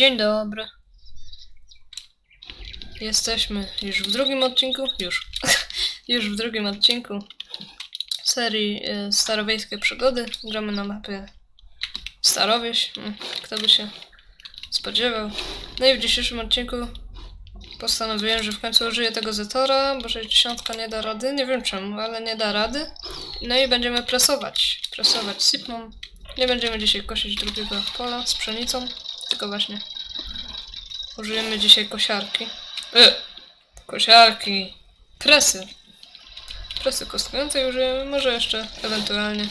Dzień dobry. Jesteśmy już w drugim odcinku. Już. już w drugim odcinku serii y, Starowiejskie Przygody. Gramy na mapie Starowieś. Kto by się spodziewał. No i w dzisiejszym odcinku postanowiłem, że w końcu użyję tego Zetora, bo 60 nie da rady. Nie wiem czemu, ale nie da rady. No i będziemy presować. Presować sypmą. Nie będziemy dzisiaj kosić drugiego pola z pszenicą, tylko właśnie użyjemy dzisiaj kosiarki. E, kosiarki. Presy. Presy kostkującej użyjemy, może jeszcze ewentualnie.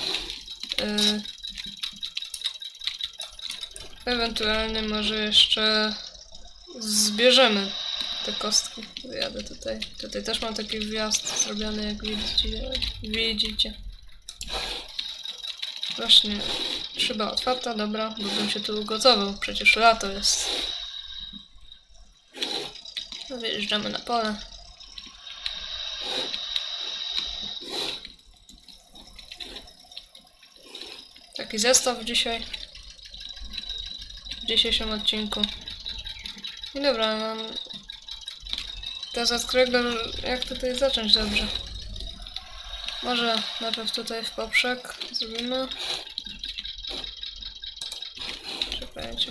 y, ewentualnie może jeszcze zbierzemy te kostki. Wyjadę tutaj. Tutaj też mam taki wjazd zrobiony, jak widzicie. widzicie. Właśnie szyba otwarta, dobra, bo bym się tu ugotował, przecież lato jest. No wyjeżdżamy na pole. Taki zestaw dzisiaj. W dzisiejszym odcinku. I dobra, mam... Teraz od którego, jak tutaj zacząć dobrze? Może najpierw tutaj w poprzek zrobimy.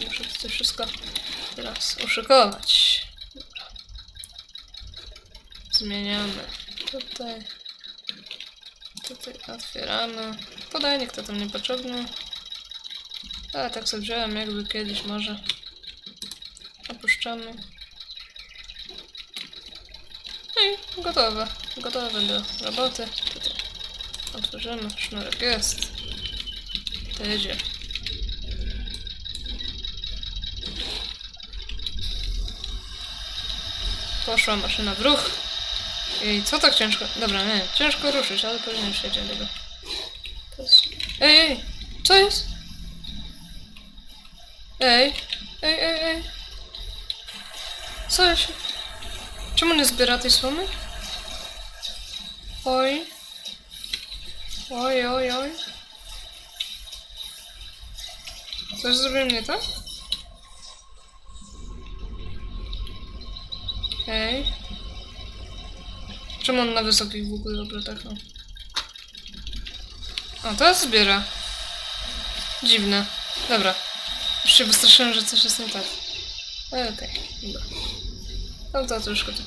Muszę to wszystko teraz uszykować. Zmieniamy tutaj. Tutaj otwieramy. Podajnik to tam niepotrzebny. Ale tak sobie wziąłem jakby kiedyś może. Opuszczamy. No i gotowe. Gotowe do roboty. Tutaj otworzymy. Sznurek jest. To. Poszła maszyna w ruch. I co tak ciężko? Dobra, nie, ciężko ruszyć, ale powinien się tego. Ej, ej, co jest? Ej, ej, ej, ej. Co się... Czemu nie zbiera tej słomy? Oj. Oj, oj, oj. Coś zrobiłem nie tak? Okej. Czemu on na wysokich w ogóle obrotach? No. O, teraz zbiera. Dziwne. Dobra. Już się wystraszyłem, że coś jest nie tak. Okej, dobra. No to troszkę to.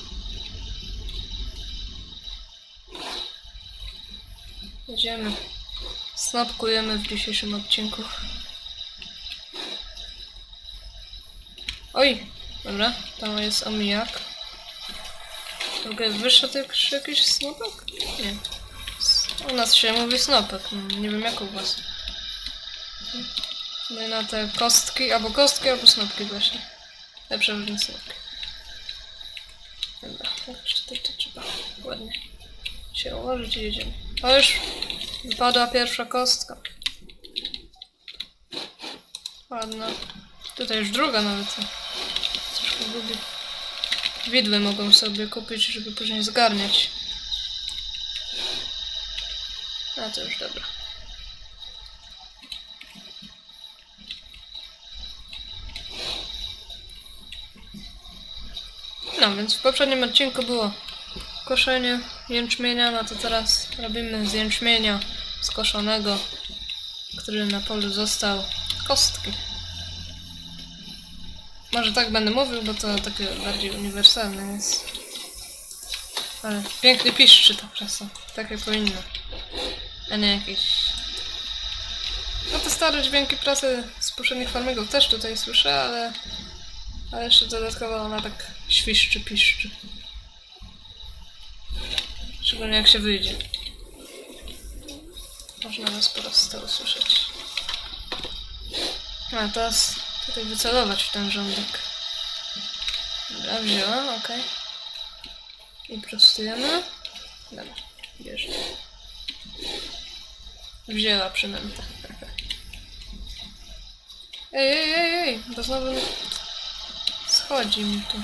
Jedziemy. Snapkujemy w dzisiejszym odcinku. Oj! Dobra, tam jest omijak. W ogóle wyszedł jakiś, jakiś snopek? Nie. U nas się mówi snopek, no, nie wiem jak u was. No i na te kostki, albo kostki, albo snopki właśnie. Lepsze różne snopki. Dobra, tak, jeszcze to, to trzeba ładnie się ułożyć i jedziemy. O już wypadła pierwsza kostka. Ładna. Tutaj już druga nawet. Troszkę. Widły mogą sobie kupić, żeby później zgarniać. A to już dobra. No więc w poprzednim odcinku było koszenie jęczmienia, no to teraz robimy z jęczmienia skoszonego, który na polu został, kostki. Może tak będę mówił, bo to takie bardziej uniwersalne jest. Ale piękny piszczy ta prasa. Takie powinno. A nie jakieś... No te stare dźwięki prasy z poprzednich farmingów też tutaj słyszę, ale... Ale jeszcze dodatkowo ona tak świszczy, piszczy. Szczególnie jak się wyjdzie. Można nas po raz to usłyszeć. A teraz tutaj wycelować w ten rządek. Dobra, wzięłam, okej. I prostujemy. Dobra, bierze. Wzięła przynętę. Ej, ej, ej, ej, bo znowu schodzi mi tu.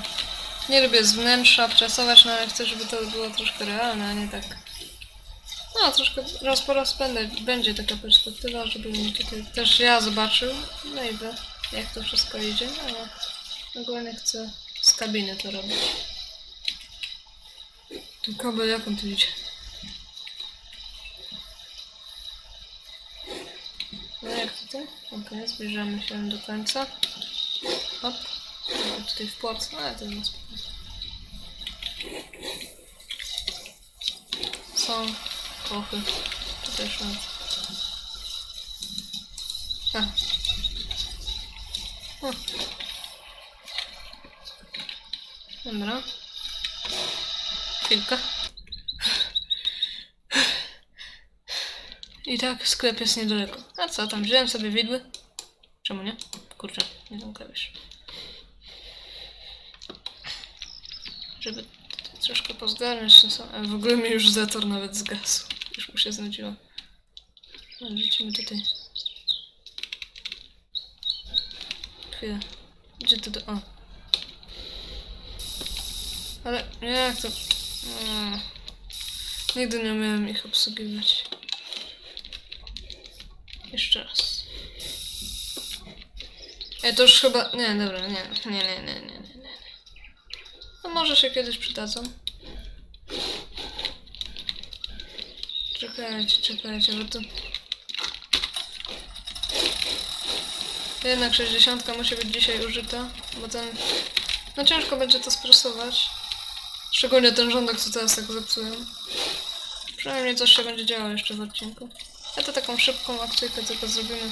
Nie lubię z wnętrza przesuwać, no ale chcę, żeby to było troszkę realne, a nie tak. No, troszkę raz po raz będę, będzie taka perspektywa, żeby mi tutaj też ja zobaczył. No i wy, jak to wszystko idzie, ale Ogólnie chcę z kabiny to robić. Ten kabel jak on tu idzie? No jak tutaj? Okej, zbliżamy się do końca. Hop. Tutaj w płac. Ale to jest. Są kochy. Tu też mam. A. Dobra. Chwilkę. I tak sklep jest niedaleko. A co tam, wziąłem sobie widły? Czemu nie? Kurczę, nie tą klawisz. Żeby troszkę pozgarniać ten sam. A w ogóle mi już zator nawet zgasł. Już mu się znudziło. No, Wrzucimy tutaj. Chwilę. Gdzie to do... O. Ale jak to... Mm. Nigdy nie umiałem ich obsługiwać. Jeszcze raz. Ej, to już chyba... Nie, dobra, nie, nie, nie, nie, nie, nie, nie. No może się kiedyś przydadzą. Czekajcie, czekajcie, bo to... Jednak 60 musi być dzisiaj użyta, bo ten... No ciężko będzie to spresować. Szczególnie ten rządek, co teraz tak zepsułem. Przynajmniej coś się będzie działo jeszcze w odcinku. Ja to taką szybką akcyjkę tylko zrobimy.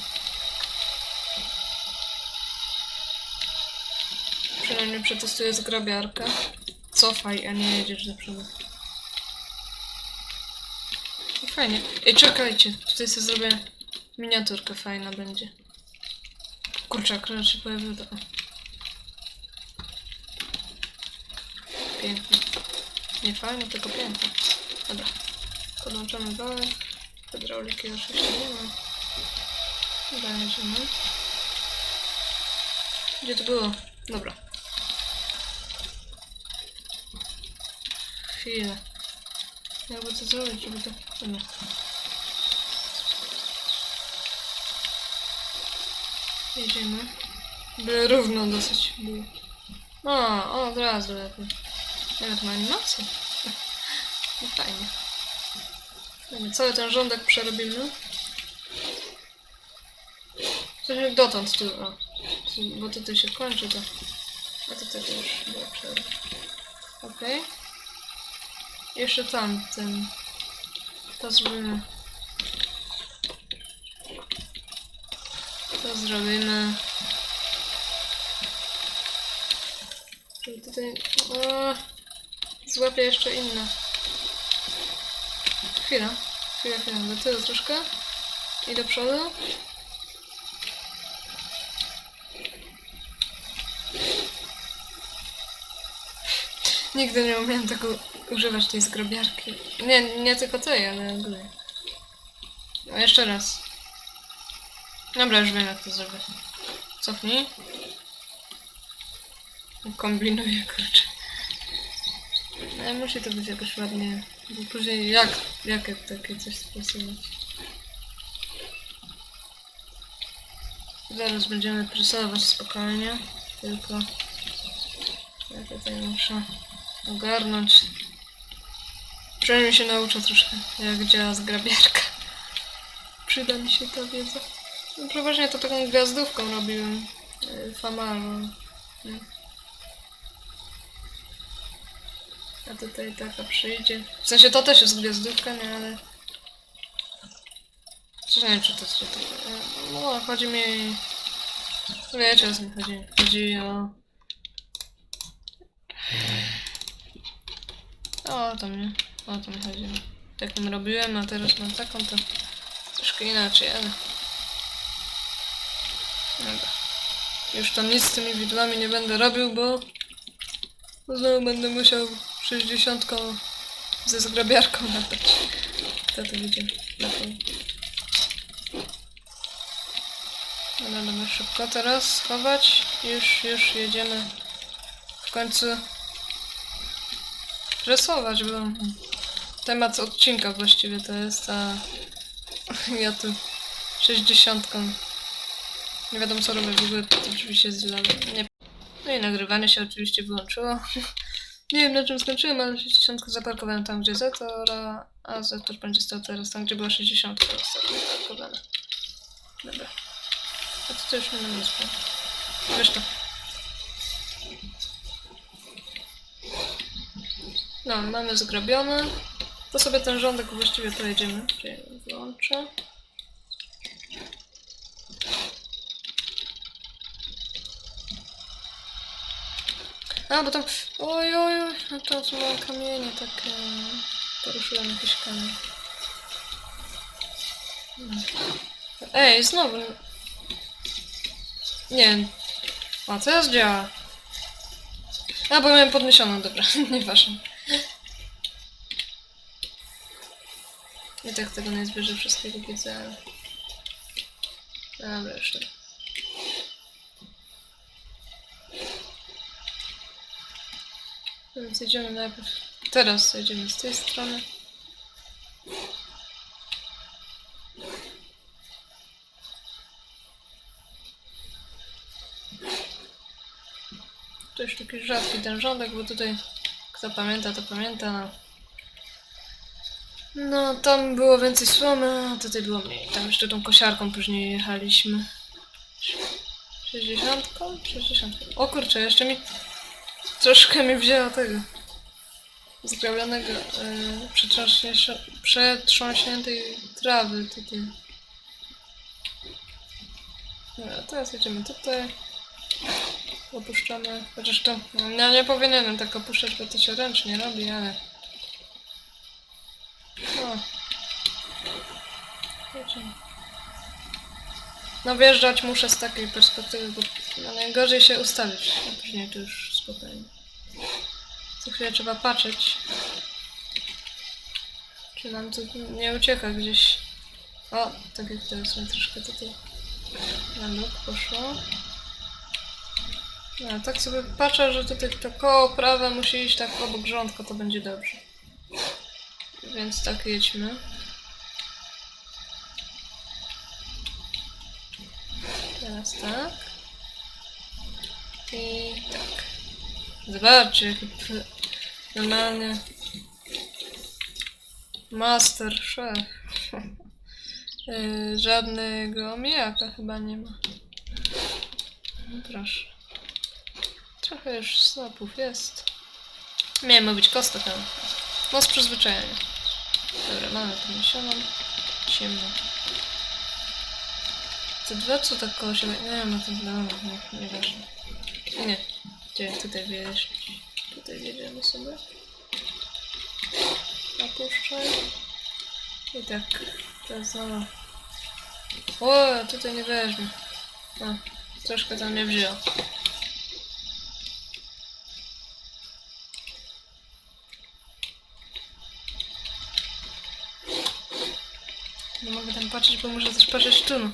Przynajmniej przetestuję zgrabiarkę. Cofaj, a nie jedziesz do przodu. Fajnie. Ej, czekajcie. Tutaj sobie zrobię miniaturkę fajna będzie. Kurczak, że się pojawił to. Pięknie. Nie fajnie, tylko pięknie. Dobra. Podłączamy wałek. Hydrauliki już jeszcze nie ma. Jedziemy. Gdzie to było? Dobra. Chwilę. Jakby co zrobić, żeby to... Dobra. Jedziemy. Byle równo dosyć było. O, od razu lepiej. Nawet ma animację. No fajnie. Fajnie. Cały ten rządek przerobimy. Coś jak dotąd tu, o. Bo tutaj się kończy to. A tutaj już było przerwa. Okej. Jeszcze tam, ten... To zrobimy. To zrobimy. Żeby tutaj... O, złapię jeszcze inne. Chwila. Chwila, chwila. Do tyłu troszkę. I do przodu. Nigdy nie umiałem tego używać tej zgrabiarki. Nie, nie tylko tej, ale ogólnie. No jeszcze raz. Dobra, już wiem jak to zrobić. Cofnij. Kombinuję, kurczę. No, musi to być jakoś ładnie. Bo później jak, jakie takie coś stosować? Zaraz będziemy presować spokojnie. Tylko ja tutaj muszę ogarnąć. Przynajmniej się nauczę troszkę, jak działa zgrabiarka. Przyda mi się ta wiedza. No, przeważnie to taką gwiazdówką robiłem. Famarą. Nie. A tutaj taka przyjdzie. W sensie to też jest gwiazdówka, nie, ale... Czy nie wiem, czy to jest to... No, chodzi mi... Wiecie, o co mi chodzi. Chodzi o... O, to mnie. O to mi chodzi. Taką robiłem, a teraz mam taką, to troszkę inaczej, ale... Dobra. Już tam nic z tymi widłami nie będę robił, bo... Znowu będę musiał 60 ze zgrabiarką latać. Kto to widział? Lepiej. Dobra, dobra, szybko teraz schować. Już, już jedziemy w końcu presować, bo temat odcinka właściwie to jest, a ja tu 60. Nie wiadomo co robię, w ogóle się zlały. Nie. No i nagrywanie się oczywiście wyłączyło. Nie wiem na czym skończyłem, ale 60 zaparkowałem tam gdzie Zetora, a Zetor będzie stał teraz tam gdzie była 60 ostatnio zaparkowana. Dobra. A to, już nie mam nic. Wiesz to. No, mamy zgrobione. To sobie ten rządek właściwie pojedziemy. Czyli wyłączę. A, bo tam... Oj, oj, oj, no to mam kamienie takie... Poruszyłem jakiś kamień. Hmm. Ej, znowu... Nie. A, jest działa? A, bo miałem podniesioną, dobra, nieważne. I tak tego nie wszystkiego widzę. Dobra, już nie. Więc idziemy najpierw... Teraz idziemy z tej strony. To już taki rzadki ten rządek, bo tutaj kto pamięta, to pamięta. No. no tam było więcej słomy, a tutaj było mniej. Tam jeszcze tą kosiarką później jechaliśmy. 60? 60. O kurczę, jeszcze mi troszkę mi wzięło tego zgrabionego yy, przetrząśnięcia- przetrząśniętej trawy tutaj. Dobra, teraz jedziemy tutaj. Opuszczamy. Chociaż to. No nie powinienem tak opuszczać, bo to się ręcznie robi, ale. O. Jedziemy. No wjeżdżać muszę z takiej perspektywy, bo no, najgorzej się ustawić, a później to już spokojnie. Co chwilę trzeba patrzeć. Czy nam to nie ucieka gdzieś. O, tak jak teraz mi troszkę tutaj na nóg poszło. No, tak sobie patrzę, że tutaj to koło prawe musi iść tak obok rządka, to będzie dobrze. Więc tak jedźmy. Teraz tak. I tak. Zobaczcie, jaki p- normalnie master szef. Yy, Żadnego omijaka chyba nie ma. No proszę. Trochę już snopów jest. Miałem mówić kostek, ale... No z przyzwyczajenia. Dobra, mamy podniesioną. Ciemno. Te dwa co tak koło siebie... Nie, no to dobra, nie, nieważne. Nie. Gdzie tutaj wjeżdżać? Tutaj wjedziemy sobie. Opuszczaj. I tak. Teraz znowu. O, tutaj nie weźmie. O, troszkę tam nie wzięło. Nie mogę tam patrzeć, bo muszę też patrzeć no.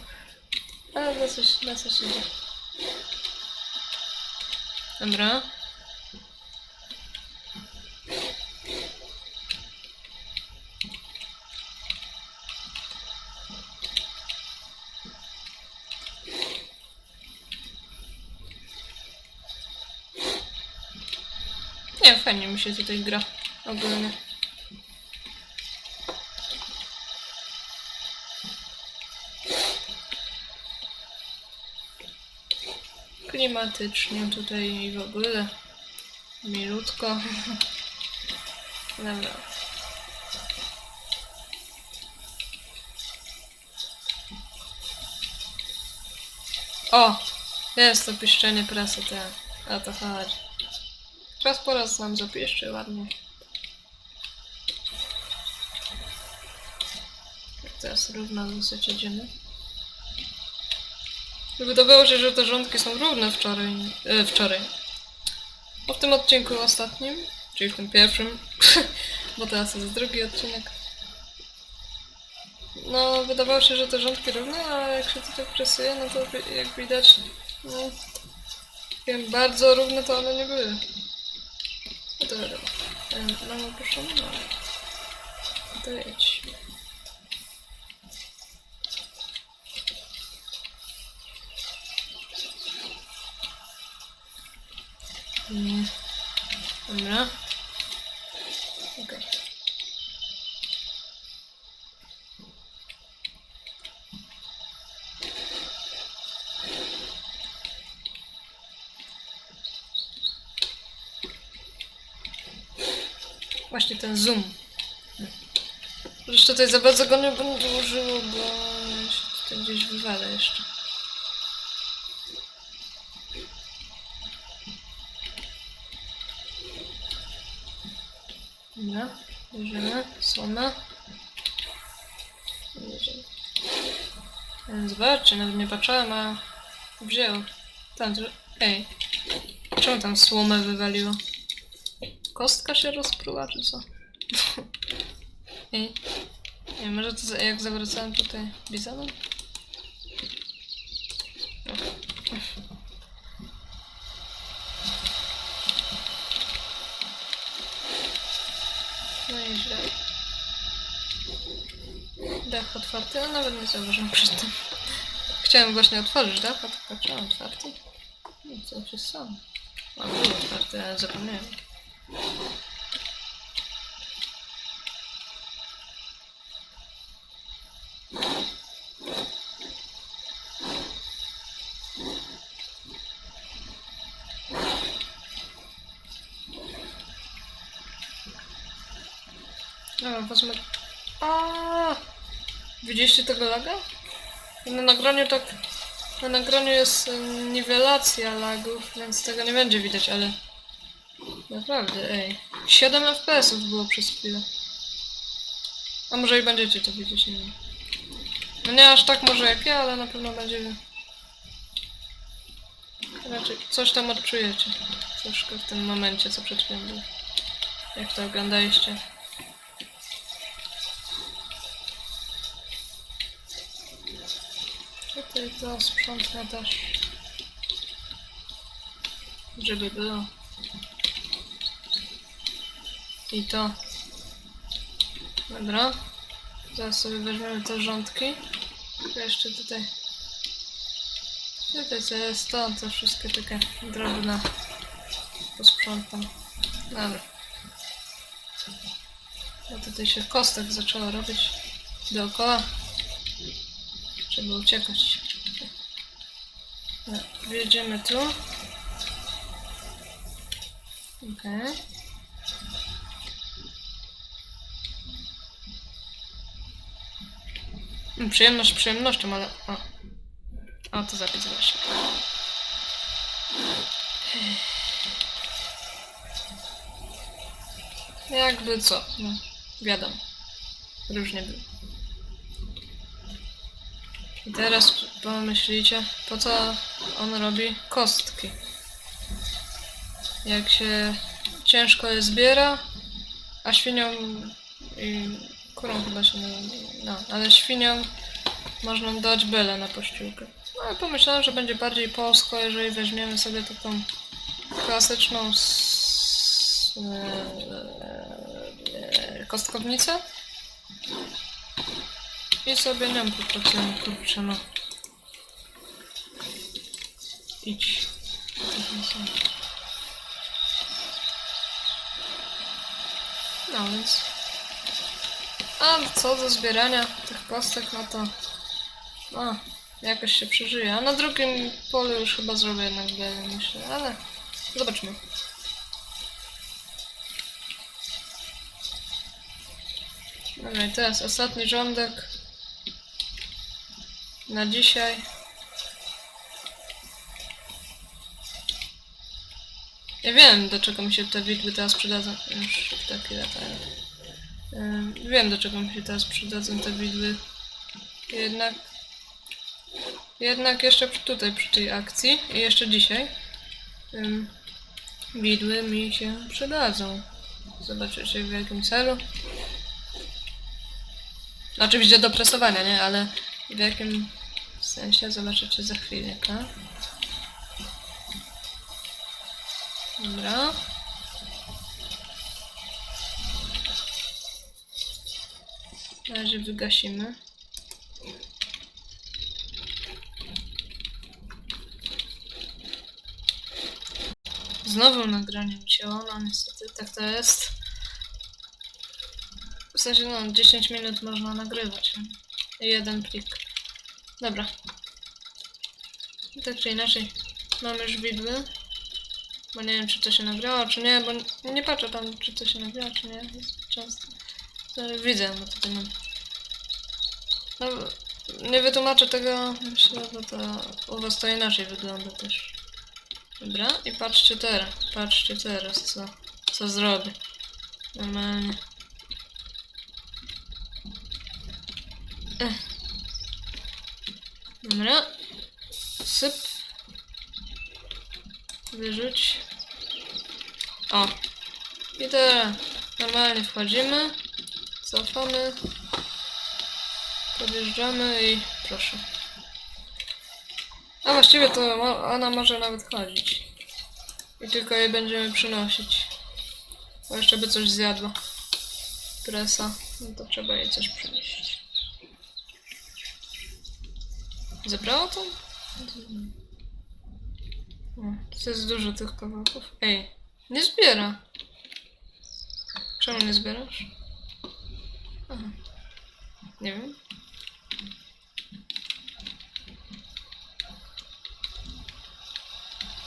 Ale na coś, na coś idzie. Dobra. Nie, fajnie mi się tutaj gra. Ogólnie. Klimatycznie tutaj i w ogóle. Milutko. Dobra. O! Jest to piszczenie prasy, tak. O to chodzi. Raz po raz nam zapieszczy ładnie. Teraz równo dosyć jedziemy. Wydawało się, że te rządki są równe wczoraj. E, wczoraj. A w tym odcinku ostatnim, czyli w tym pierwszym, bo teraz jest drugi odcinek. No, wydawało się, że te rządki równe, a jak się tutaj presuje, no to jak widać, no, wiem, bardzo równe to one nie były. No to wiadomo. E, Mamy opuszczone? No. To Właśnie ten zoom. Jeszcze tutaj za bardzo go nie będę używał, bo się tutaj gdzieś wywalę jeszcze. Dobra, bierzemy słomę. Zobaczcie, nawet nie patrzyłem, a wzięło. Tam, ej. Czemu tam słomę wywaliło? Kostka się rozpruła, czy co? ej. Nie, może to jak zawracałem tutaj bizonem? No i źle. Dach otwarty, a nawet nie zauważyłem przed tym. Chciałem właśnie otworzyć dach, a tak patrzyłem otwarty. No co się stało? A był otwarty, ale zapomniałem. No, wezmę... A, Widzieliście tego laga? Na nagraniu tak... Na nagraniu jest niwelacja lagów, więc tego nie będzie widać, ale... Naprawdę, ej. 7 FPS-ów było przez chwilę. A może i będziecie to widzieć, nie wiem. No nie aż tak może jak ja, ale na pewno będzie... Raczej coś tam odczujecie. Troszkę w tym momencie, co przed chwilą było. Jak to oglądaliście. To sprzątnę też. Żeby było. I to. Dobra. Zaraz sobie weźmiemy te rządki. Jeszcze tutaj. Tutaj co jest to, to wszystkie takie drobne. Posprzątam. Dobra. No tutaj się kostek zaczęło robić dookoła. Trzeba uciekać. Wjedziemy tu. Okej. Mm, Przyjemność przyjemnością, ale... O, o to zapis właśnie. Jakby co, no, wiadomo. Różnie było. I teraz pomyślicie, po co on robi kostki? Jak się ciężko je zbiera, a świniom i kurą chyba się nie... No, ale świniom można dać byle na pościółkę. No ale pomyślałem, że będzie bardziej polsko, jeżeli weźmiemy sobie taką klasyczną s... e, kostkownicę i sobie nią popracujemy, kurczę no. Idź. No więc... A co do zbierania tych kostek, no to... No, jakoś się przeżyje. A na drugim polu już chyba zrobię jednak dalej, myślę, ale... Zobaczymy. Dobra, i teraz ostatni rządek na dzisiaj. Ja wiem, do czego mi się te widły teraz przydadzą. Już takie latają. Ym, Wiem, do czego mi się teraz przydadzą te widły. Jednak... Jednak jeszcze tutaj, przy tej akcji i jeszcze dzisiaj ym, widły mi się przydadzą. Zobaczycie w jakim celu. Oczywiście do presowania, nie? Ale w jakim sensie zobaczycie za chwilkę. Dobra. Na razie wygasimy. Znowu nagranie się no niestety, tak to jest. W sensie, no, 10 minut można nagrywać. Jeden plik. Dobra. Tak czy inaczej, mam już widły. Bo nie wiem, czy to się nagrało, czy nie, bo nie, nie patrzę tam, czy to się nagrało, czy nie. Często. Ale widzę, no tutaj mam. No, nie wytłumaczę tego, myślę, bo to u was to inaczej wygląda też. Dobra, i patrzcie teraz, patrzcie teraz, co, co zrobię. Normalnie. Ech. Dobra. Syp. Wyrzuć. O. I teraz normalnie wchodzimy. Cofamy. Podjeżdżamy i proszę. A właściwie to ona może nawet chodzić. I tylko jej będziemy przynosić. Bo jeszcze by coś zjadła. Presa. No to trzeba jej coś przynieść. Zebrało to? To jest dużo tych kawałków. Ej, nie zbiera. Czemu nie zbierasz? Aha. Nie wiem.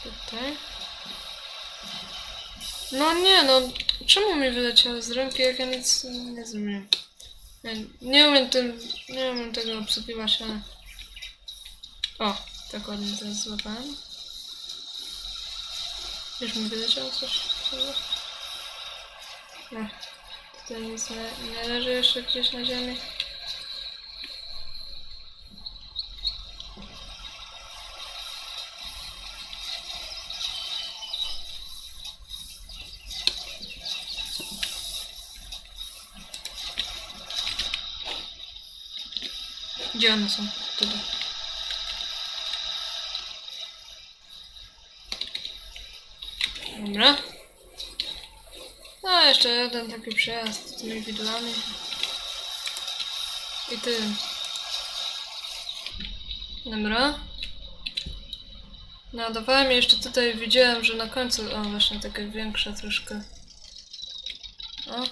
Tutaj. No nie, no czemu mi wyleciało z ręki, jak ja nic nie zrobiłem? Ja nie umiem tym, nie umiem tego obsługiwać, ale... O, tak ładnie teraz złapałem. Już mi wyleciało coś? No, tutaj nic nie, nie leży jeszcze gdzieś na ziemi. Gdzie one są? Dobra. No, jeszcze jeden taki przejazd z tymi widłami. I ty. Dobra. Nadawałem i jeszcze tutaj widziałem, że na końcu, o właśnie takie większe troszkę. O,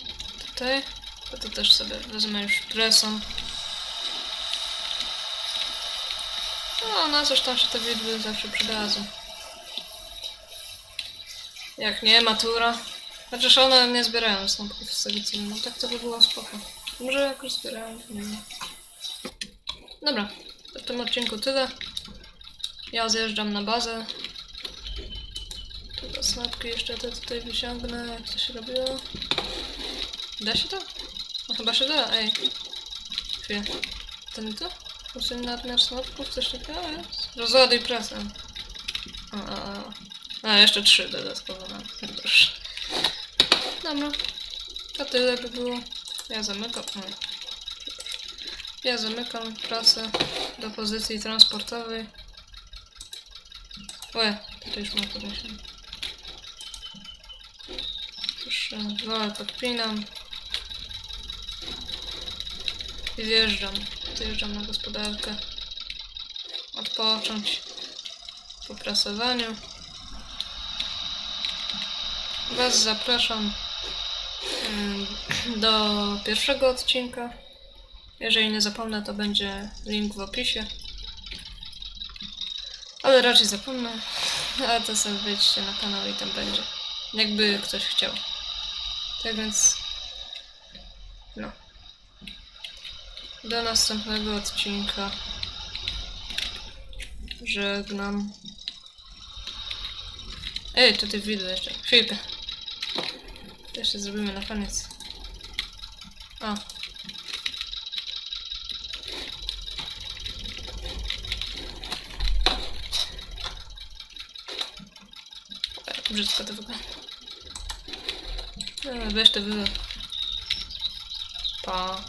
tutaj. To, to też sobie wezmę już presą. No, na coś tam się te widły zawsze przydadzą. Jak nie, matura. Chociaż one nie zbierają snopków z tego co. No tak to by było spoko. Może jakoś zbierają, nie wiem. Dobra, to w tym odcinku tyle. Ja zjeżdżam na bazę. Tylko snopki jeszcze te tutaj wyciągnę, jak to się robiło. Da się to? No chyba się da, ej. Chwilę. To nie to? Muszę nadmiar snopków, coś takiego jest? Rozładuj prasę. A, a, a. A, jeszcze trzy dodatkowo na proszę. Dobra. To tyle by było. Ja zamykam. No. Ja zamykam prasę do pozycji transportowej. Łe, tutaj już mam podniesione. Proszę, wolę podpinam. I zjeżdżam. Zjeżdżam na gospodarkę. Odpocząć po prasowaniu. Was zapraszam do pierwszego odcinka. Jeżeli nie zapomnę, to będzie link w opisie. Ale raczej zapomnę. A to sobie wejdźcie na kanał i tam będzie. Jakby ktoś chciał. Tak więc. No. Do następnego odcinka. Żegnam. Ej, tutaj widzę jeszcze. Chwilkę. To jeszcze zrobimy na koniec. O. Brzydko to wygląda. Weź to wygląda. Pa.